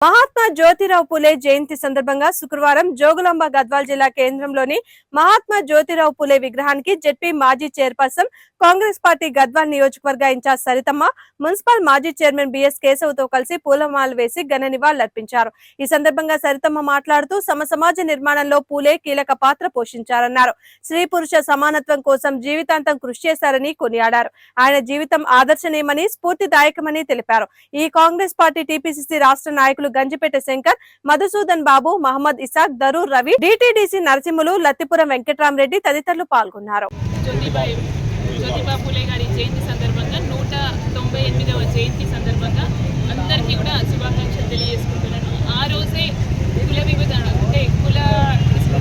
మహాత్మా జ్యోతిరావు పులే జయంతి సందర్భంగా శుక్రవారం జోగులాంబ గద్వాల్ జిల్లా కేంద్రంలోని మహాత్మా జ్యోతిరావు పూలే విగ్రహానికి జెడ్పీ మాజీ చైర్పర్సన్ కాంగ్రెస్ పార్టీ గద్వాల్ నియోజకవర్గ ఇన్ఛార్జ్ సరితమ్మ మున్సిపల్ మాజీ చైర్మన్ బిఎస్ కేశవ్తో కలిసి పూలమాలు వేసి ఘన నివాళులర్పించారు ఈ సందర్భంగా సరితమ్మ మాట్లాడుతూ సమ సమాజ నిర్మాణంలో పూలే కీలక పాత్ర పోషించారన్నారు. స్త్రీ పురుష సమానత్వం కోసం జీవితాంతం కృషి చేశారని కొనియాడారు. ఆయన జీవితం ఆదర్శనీయమని స్ఫూర్తిదాయకమని తెలిపారు. ఈ కాంగ్రెస్ పార్టీ టీపీసీసీ రాష్ట్ర నాయకులు గంజిపేట శంకర్ మధుసూదన్ బాబు మహమ్మద్ ఇసాక్ దరూర్ రవి డిటిడిసి నరసింహులు లత్తిపురం వెంకట్రామరెడ్డి తదితరులు పాల్గొన్నారు జ్యోతిబాయి జ్యోతిబా పూలే గారి జయంతి సందర్భంగా నూట తొంభై ఎనిమిదవ జయంతి సందర్భంగా అందరికీ కూడా శుభాకాంక్షలు తెలియజేసుకుంటున్నాను ఆ రోజే కుల విభజన అంటే కుల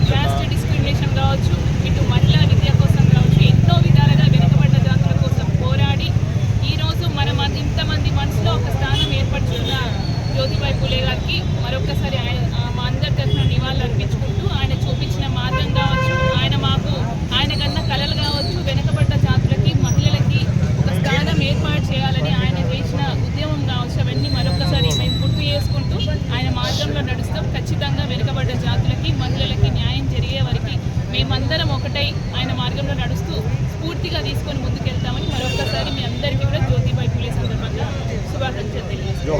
క్యాస్ట్ డిస్క్రిమినేషన్ కావచ్చు ఇటు మహిళా విద్య కోసం కావచ్చు ఎన్నో విధాలుగా వెనుకబడ్డ జాతుల కోసం పోరాడి ఈరోజు మన మన ఇంతమంది మనసులో ఒక స్థానం ఏర్పరచుకున్న జ్యోతిబాయి పూలే గారికి మరొకసారి ఆయన మా అందరి తరఫున నివాళులు అర్పించుకుంటూ ఆయన చూపించిన మార్గం కావచ్చు ఆయన మాకు ఆయన కన్నా కళలు కావచ్చు వెనుకబడ్డ జాతులకి మహిళలకి ఒక స్థానం ఏర్పాటు చేయాలని ఆయన చేసిన ఉద్యమం కావచ్చు అవన్నీ మరొకసారి మేము గుర్తు చేసుకుంటూ ఆయన మార్గంలో నడుస్తాం. ఖచ్చితంగా వెనుకబడ్డ జాతులకి మహిళలకి న్యాయం జరిగే వరకు మేమందరం ఒకటై ఆయన మార్గంలో నడుస్తూ స్ఫూర్తిగా తీసుకొని ముందుకెళ్తామని మరొకసారి మీ అందరికీ కూడా జ్యోతిబాయి పూలే సందర్భంగా శుభాకాంక్షలు తెలియజేస్తాం